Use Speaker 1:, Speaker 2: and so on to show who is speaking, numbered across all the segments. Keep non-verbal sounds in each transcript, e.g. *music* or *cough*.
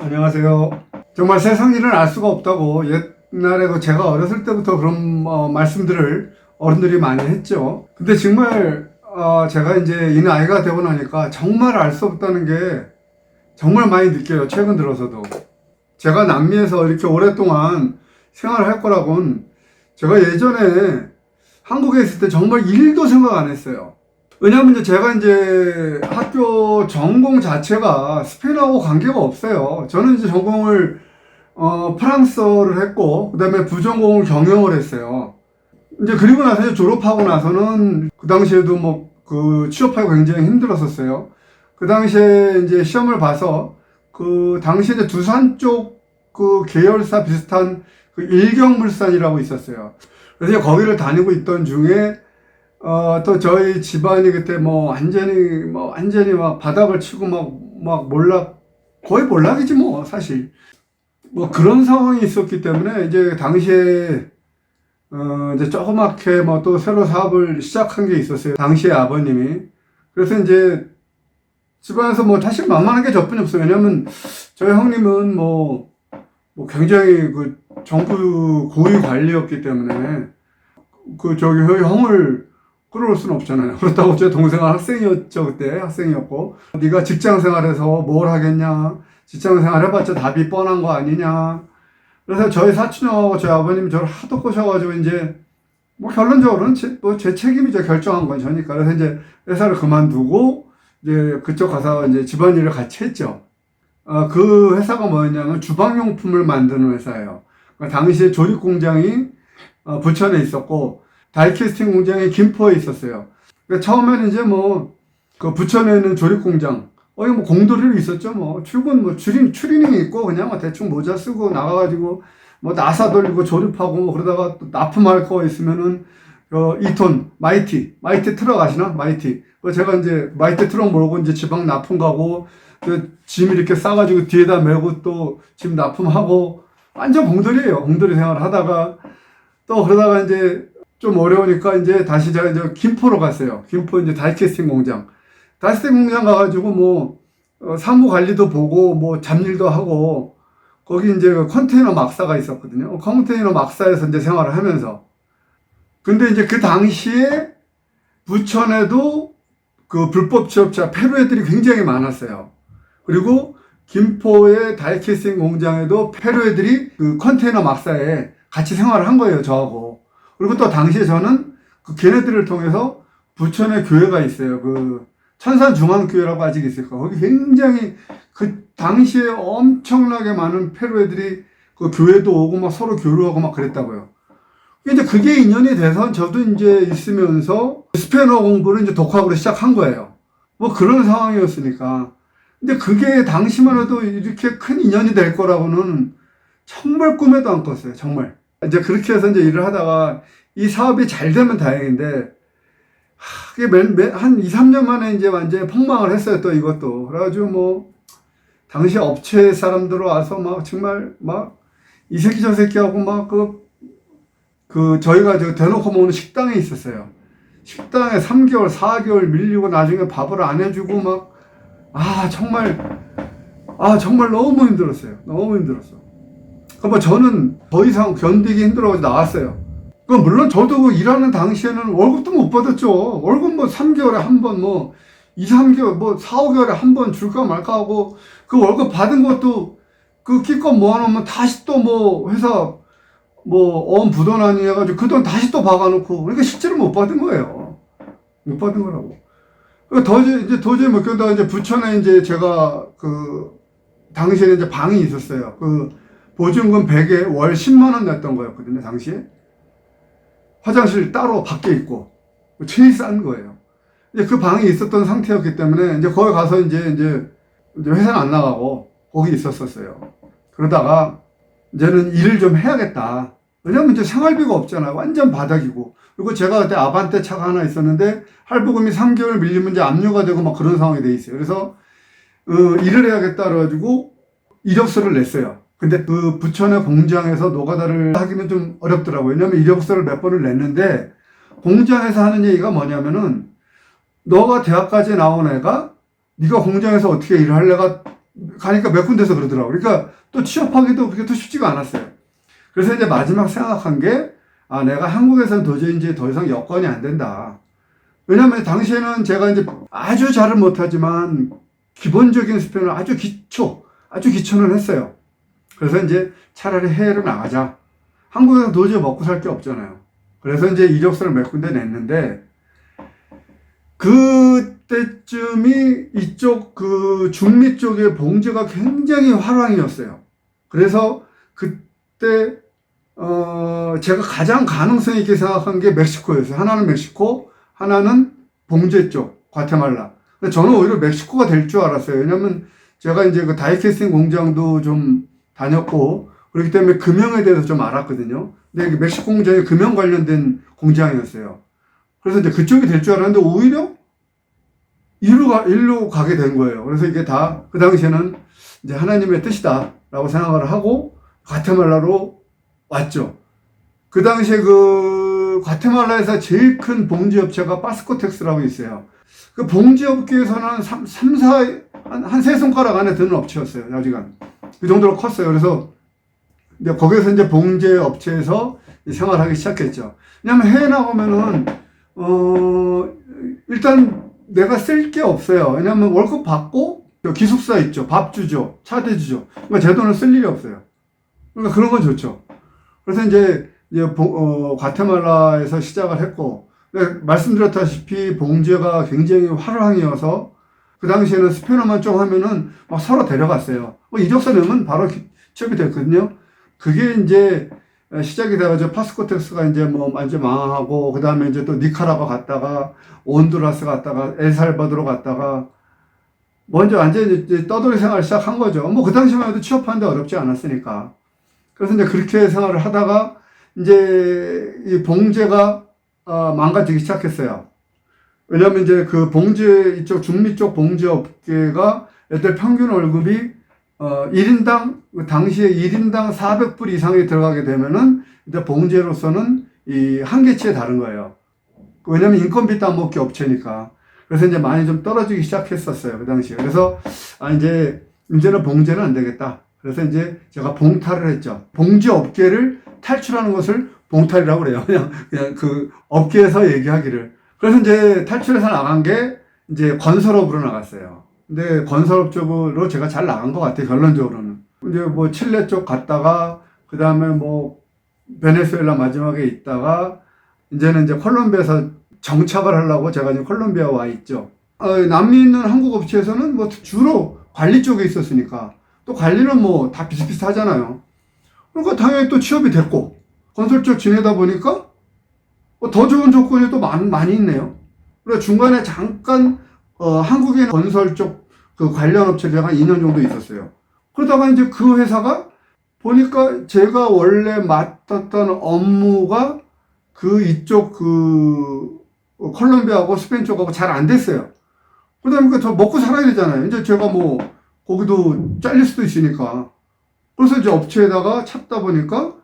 Speaker 1: 안녕하세요. 정말 세상 일은 알 수가 없다고 옛날에 그 제가 어렸을 때부터 그런 어, 말씀들을 어른들이 많이 했죠. 근데 정말 어, 제가 이제 이 나이가 되고 나니까 정말 알 수 없다는 게 정말 많이 느껴요. 최근 들어서도. 제가 남미에서 이렇게 오랫동안 생활할 거라고는 제가 예전에 한국에 있을 때 정말 일도 생각 안 했어요. 왜냐면 이제 제가 이제 학교 전공 자체가 스페인하고 관계가 없어요. 저는 이제 전공을 어, 프랑스어를 했고, 그 다음에 부전공을 경영을 했어요. 이제 그리고 나서 이제 졸업하고 나서는 그 당시에도 뭐 그 취업하기 굉장히 힘들었었어요. 그 당시에 이제 시험을 봐서 그 당시에 이제 두산 쪽 그 계열사 비슷한 그 일경물산이라고 있었어요. 그래서 거기를 다니고 있던 중에 어, 또 저희 집안이 그때 뭐 완전히 뭐 완전히 막 바닥을 치고 막, 막 몰락, 거의 몰락이지 뭐 사실. 뭐 그런 상황이 있었기 때문에 이제 당시에 어, 이제 조그맣게 뭐 또 새로 사업을 시작한 게 있었어요. 당시에 아버님이. 그래서 이제 집안에서 뭐 사실 만만한 게 저뿐이 없어요. 왜냐면 저희 형님은 뭐, 뭐 굉장히 그 정부 고위 관리였기 때문에 그 저기 형을 끌어올 수는 없잖아요. 그렇다고 제 동생은 학생이었죠 그때 학생이었고 네가 직장 생활에서 뭘 하겠냐 직장 생활 해봤자 답이 뻔한 거 아니냐 그래서 저희 사촌형하고 저희 아버님이 저를 하도 꼬셔가지고 이제 뭐 결론적으로는 제, 뭐제 책임이죠 결정한 건 저니까 그래서 이제 회사를 그만두고 이제 그쪽 가서 이제 집안일을 같이 했죠. 어, 그 회사가 뭐였냐면 주방용품을 만드는 회사예요. 그러니까 당시에 조립 공장이 어, 부천에 있었고 다이캐스팅 공장이 김포에 있었어요. 그러니까 처음에는 이제 뭐, 그 부천에 있는 조립 공장, 어 이 뭐 공도리로 있었죠. 뭐, 출근, 뭐, 추린, 추리닝 입고 그냥 뭐 대충 모자 쓰고 나가가지고 뭐 나사 돌리고 조립하고 뭐 그러다가 또 납품할 거 있으면은 어, 2톤, 마이티, 마이티 트럭 아시나? 마이티. 그 제가 이제 마이티 트럭 몰고 이제 지방 납품 가고 그짐 이렇게 싸가지고 뒤에다 메고 또 짐 납품하고 완전 공돌이에요. 공돌이 생활 하다가 또 그러다가 이제 좀 어려우니까 이제 다시 제가 이제 김포로 갔어요. 김포 이제 다이캐스팅 공장. 다이캐스팅 공장 가가지고 뭐, 어, 사무 관리도 보고 뭐 잡일도 하고 거기 이제 그 컨테이너 막사가 있었거든요. 컨테이너 막사에서 이제 생활을 하면서. 근데 이제 그 당시에 부천에도 그 불법 취업자 페루 애들이 굉장히 많았어요. 그리고 김포의 다이캐스팅 공장에도 페루 애들이 그 컨테이너 막사에 같이 생활을 한 거예요, 저하고. 그리고 또 당시에 저는 그 걔네들을 통해서 부천에 교회가 있어요. 그 천산중앙교회라고 아직 있을 거예요. 거기 굉장히 그 당시에 엄청나게 많은 페루 애들이 그 교회도 오고 막 서로 교류하고 막 그랬다고요. 이제 그게 인연이 돼서 저도 이제 있으면서 스페인어 공부를 이제 독학으로 시작한 거예요. 뭐 그런 상황이었으니까. 근데 그게 당시만 해도 이렇게 큰 인연이 될 거라고는 정말 꿈에도 안 꿨어요. 정말. 이제 그렇게 해서 이제 일을 하다가 이 사업이 잘 되면 다행인데, 하, 그게 맨, 맨, 한 2, 3년 만에 이제 완전히 폭망을 했어요. 또 이것도. 그래가지고 뭐, 당시 업체 사람들 와서 막 정말 막, 이 새끼 저 새끼하고 막 그, 그, 저희가 저 대놓고 먹는 식당에 있었어요. 식당에 3개월, 4개월 밀리고 나중에 밥을 안 해주고 막, 아, 정말, 아, 정말 너무 힘들었어요. 너무 힘들었어. 그러니까 저는 더 이상 견디기 힘들어가지고 나왔어요. 그 물론 저도 그 일하는 당시에는 월급도 못 받았죠. 월급 뭐 3개월에 한 번, 뭐 2, 3개월, 뭐 4, 5개월에 한 번 줄까 말까 하고 그 월급 받은 것도 그 기껏 모아놓으면 다시 또 뭐 회사 뭐엄 부도나니 해가지고 그 돈 다시 또 박아놓고 그러니까 실제로 못 받은 거예요. 못 받은 거라고. 그 도저히 이제 도저히 못 견다 이제 부천에 이제 제가 그 당시에 이제 방이 있었어요. 그 보증금 100에 월 10만 원 냈던 거였거든요, 당시에. 화장실 따로 밖에 있고, 제일 싼 거예요. 이제 그 방이 있었던 상태였기 때문에, 이제 거기 가서 이제, 이제, 이제 회사는 안 나가고, 거기 있었었어요. 그러다가, 이제는 일을 좀 해야겠다. 왜냐면 이제 생활비가 없잖아요. 완전 바닥이고. 그리고 제가 그때 아반떼 차가 하나 있었는데, 할부금이 3개월 밀리면 이제 압류가 되고 막 그런 상황이 돼 있어요. 그래서, 어, 일을 해야겠다. 그래가지고, 이력서를 냈어요. 근데 그 부천의 공장에서 노가다를 하기는 좀 어렵더라고요. 왜냐면 이력서를 몇 번을 냈는데 공장에서 하는 얘기가 뭐냐면은 너가 대학까지 나온 애가 네가 공장에서 어떻게 일을 할래가 가니까 몇 군데서 그러더라고. 그러니까 또 취업하기도 그게 또 쉽지가 않았어요. 그래서 이제 마지막 생각한 게, 아, 내가 한국에서는 도저히 이제 더 이상 여건이 안 된다. 왜냐면 당시에는 제가 이제 아주 잘은 못하지만 기본적인 스페인을 아주 기초, 아주 기초는 했어요. 그래서 이제 차라리 해외로 나가자. 한국에서 도저히 먹고 살 게 없잖아요. 그래서 이제 이력서를 몇 군데 냈는데, 그때쯤이 이쪽 그 중미 쪽의 봉제가 굉장히 화랑이었어요. 그래서 그때 어 제가 가장 가능성 있게 생각한 게 멕시코였어요. 하나는 멕시코, 하나는 봉제 쪽, 과테말라. 저는 오히려 멕시코가 될 줄 알았어요. 왜냐면 제가 이제 그 다이캐스팅 공장도 좀 다녔고 그렇기 때문에 금형에 대해서 좀 알았거든요. 근데 그 멕시코 공장이 금형 관련된 공장이었어요. 그래서 이제 그쪽이 될 줄 알았는데 오히려 일로 가, 일로 가게 된 거예요. 그래서 이게 다 그 당시에는 이제 하나님의 뜻이다라고 생각을 하고 과테말라로 왔죠. 그 당시에 그 과테말라에서 제일 큰 봉지 업체가 파스코텍스라고 있어요. 그 봉지 업계에서는 3, 3 4, 한, 한 세 손가락 안에 드는 업체였어요. 여지간. 그 정도로 컸어요. 그래서 이제 거기서 이제 봉제 업체에서 생활하기 시작했죠. 왜냐면 해외 나가면은, 어, 일단 내가 쓸 게 없어요. 왜냐면 월급 받고 저 기숙사 있죠. 밥 주죠. 차 대 주죠. 그러니까 제 돈을 쓸 일이 없어요. 그러니까 그런 건 좋죠. 그래서 이제, 이제 봉- 어, 과테말라에서 시작을 했고, 네, 말씀드렸다시피 봉제가 굉장히 화랑이어서 그 당시에는 스페인어만 좀 하면은 막 서로 데려갔어요. 뭐 이력서 내면 바로 기- 취업이 됐거든요. 그게 이제 시작이 돼가지고 파스코텍스가 이제 뭐 완전 망하고 그 다음에 이제 또 니카라과 갔다가 온두라스 갔다가 엘살바도로 갔다가 먼저 완전 이제 떠돌이 생활을 시작한 거죠. 뭐 그 당시만 해도 취업하는데 어렵지 않았으니까. 그래서 이제 그렇게 생활을 하다가 이제 이 봉제가 어, 망가지기 시작했어요. 왜냐면 이제 그 봉제 이쪽 중미 쪽 봉제 업계가 애들 평균 월급이 어 1인당 그 당시에 1인당 400불 이상이 들어가게 되면은 이제 봉제로서는 이 한계치에 다른 거예요. 왜냐면 인건비 따먹기 업체니까. 그래서 이제 많이 좀 떨어지기 시작했었어요. 그 당시에. 그래서 아 이제 이제는 봉제는 안 되겠다. 그래서 이제 제가 봉탈을 했죠. 봉제 업계를 탈출하는 것을 봉탈이라고 그래요. *laughs* 그냥 그냥 그 업계에서 얘기하기를. 그래서 이제 탈출해서 나간 게 이제 건설업으로 나갔어요. 근데 건설업 쪽으로 제가 잘 나간 것 같아요. 결론적으로는. 이제 뭐 칠레 쪽 갔다가 그 다음에 뭐 베네수엘라 마지막에 있다가 이제는 이제 콜롬비아에서 정착을 하려고 제가 지금 콜롬비아 와 있죠. 어, 남미 있는 한국 업체에서는 뭐 주로 관리 쪽에 있었으니까 또 관리는 뭐 다 비슷비슷하잖아요. 그러니까 당연히 또 취업이 됐고 건설 쪽 지내다 보니까 뭐 더 좋은 조건이 또 많, 많이 있네요. 그래 중간에 잠깐 어, 한국인 건설 쪽 그 관련 업체를 한 2년 정도 있었어요. 그러다가 이제 그 회사가 보니까 제가 원래 맡았던 업무가 그 이쪽 그 어, 콜롬비아하고 스페인 쪽하고 잘 안 됐어요. 그러다 보니까 저 먹고 살아야 되잖아요. 이제 제가 뭐 거기도 잘릴 수도 있으니까. 그래서 이제 업체에다가 찾다 보니까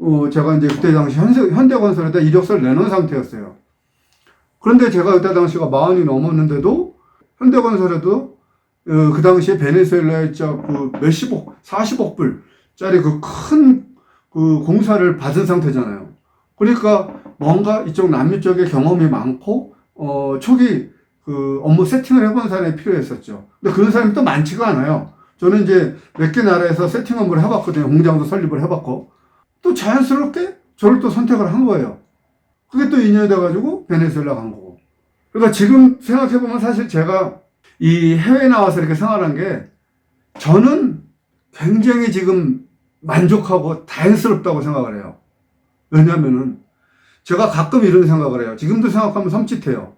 Speaker 1: 어 제가 이제 그때 당시 현대, 현대 건설에다 이력서를 내놓은 상태였어요. 그런데 제가 그때 당시가 마흔이 넘었는데도 현대건설에도 어, 그 당시에 베네수엘라에 그 몇십억, 40억 불짜리 그 큰 그 공사를 받은 상태잖아요. 그러니까 뭔가 이쪽 남미 쪽에 경험이 많고 어 초기 그 업무 세팅을 해본 사람이 필요했었죠. 근데 그런 사람이 또 많지가 않아요. 저는 이제 몇 개 나라에서 세팅 업무를 해봤거든요. 공장도 설립을 해봤고 또 자연스럽게 저를 또 선택을 한 거예요. 그게 또 인연이 돼가지고 베네수엘라 간 거고. 그러니까 지금 생각해보면 사실 제가 이 해외에 나와서 이렇게 생활한 게 저는 굉장히 지금 만족하고 다행스럽다고 생각을 해요. 왜냐면은 제가 가끔 이런 생각을 해요. 지금도 생각하면 섬찟해요.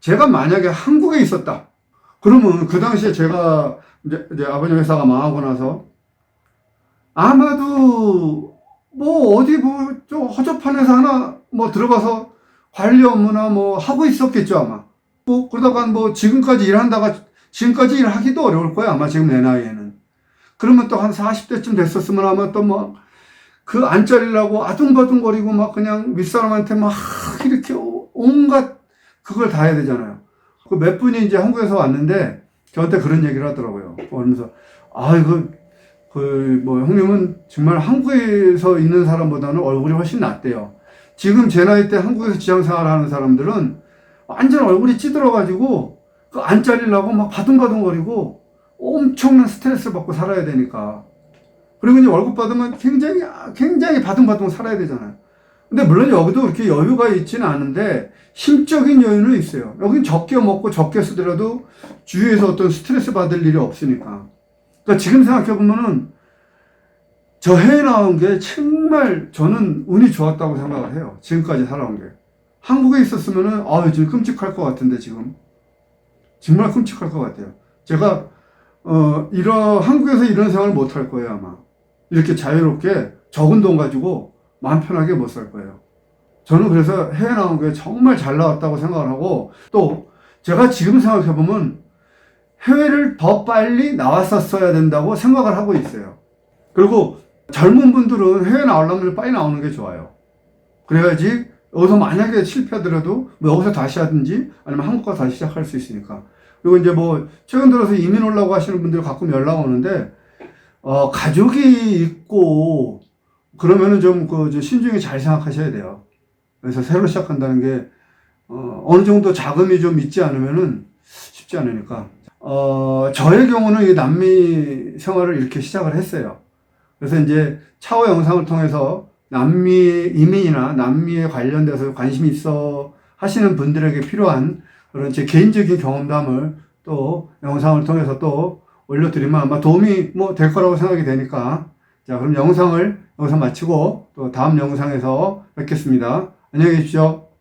Speaker 1: 제가 만약에 한국에 있었다. 그러면 그 당시에 제가 이제, 이제 아버님 회사가 망하고 나서 아마도 뭐 어디 뭐 좀 허접한 회사 하나 뭐 들어가서 관리 업무나 뭐 하고 있었겠죠 아마. 뭐 그러다가 뭐 지금까지 일한다가 지금까지 일하기도 어려울 거야 아마 지금 내 나이에는. 그러면 또 한 40대쯤 됐었으면 아마 또 뭐 그 안 잘리려고 아둥바둥거리고 막 그냥 윗사람한테 막 이렇게 온갖 그걸 다 해야 되잖아요. 그 몇 분이 이제 한국에서 왔는데 저한테 그런 얘기를 하더라고요. 그러면서 아, 이거, 그, 뭐, 형님은 정말 한국에서 있는 사람보다는 얼굴이 훨씬 낫대요. 지금 제 나이 때 한국에서 지향생활 하는 사람들은 완전 얼굴이 찌들어가지고, 그 안 잘리려고 막 바둥바둥거리고 엄청난 스트레스를 받고 살아야 되니까. 그리고 이제 월급 받으면 굉장히, 굉장히 바둥바둥 살아야 되잖아요. 근데 물론 여기도 그렇게 여유가 있지는 않은데, 심적인 여유는 있어요. 여긴 적게 먹고 적게 쓰더라도 주위에서 어떤 스트레스 받을 일이 없으니까. 그러니까 지금 생각해보면은 저 해외 나온 게 정말 저는 운이 좋았다고 생각을 해요. 지금까지 살아온 게. 한국에 있었으면은, 아, 지금 끔찍할 것 같은데, 지금. 정말 끔찍할 것 같아요. 제가, 어, 이런, 한국에서 이런 생활을 못 할 거예요, 아마. 이렇게 자유롭게 적은 돈 가지고 마음 편하게 못 살 거예요. 저는 그래서 해외 나온 게 정말 잘 나왔다고 생각을 하고, 또, 제가 지금 생각해보면, 해외를 더 빨리 나왔었어야 된다고 생각을 하고 있어요. 그리고 젊은 분들은 해외 나오려면 빨리 나오는 게 좋아요. 그래야지 여기서 만약에 실패하더라도 뭐 여기서 다시 하든지 아니면 한국 가서 다시 시작할 수 있으니까. 그리고 이제 뭐 최근 들어서 이민 오려고 하시는 분들 가끔 연락 오는데 어 가족이 있고 그러면은 좀그 신중히 잘 생각하셔야 돼요. 그래서 새로 시작한다는 게 어, 어느 정도 자금이 좀 있지 않으면은 쉽지 않으니까. 어, 저의 경우는 이 남미 생활을 이렇게 시작을 했어요. 그래서 이제 차후 영상을 통해서 남미 이민이나 남미에 관련돼서 관심이 있어 하시는 분들에게 필요한 그런 제 개인적인 경험담을 또 영상을 통해서 또 올려드리면 아마 도움이 뭐 될 거라고 생각이 되니까 자 그럼 영상을 여기서 마치고 또 다음 영상에서 뵙겠습니다. 안녕히 계십시오.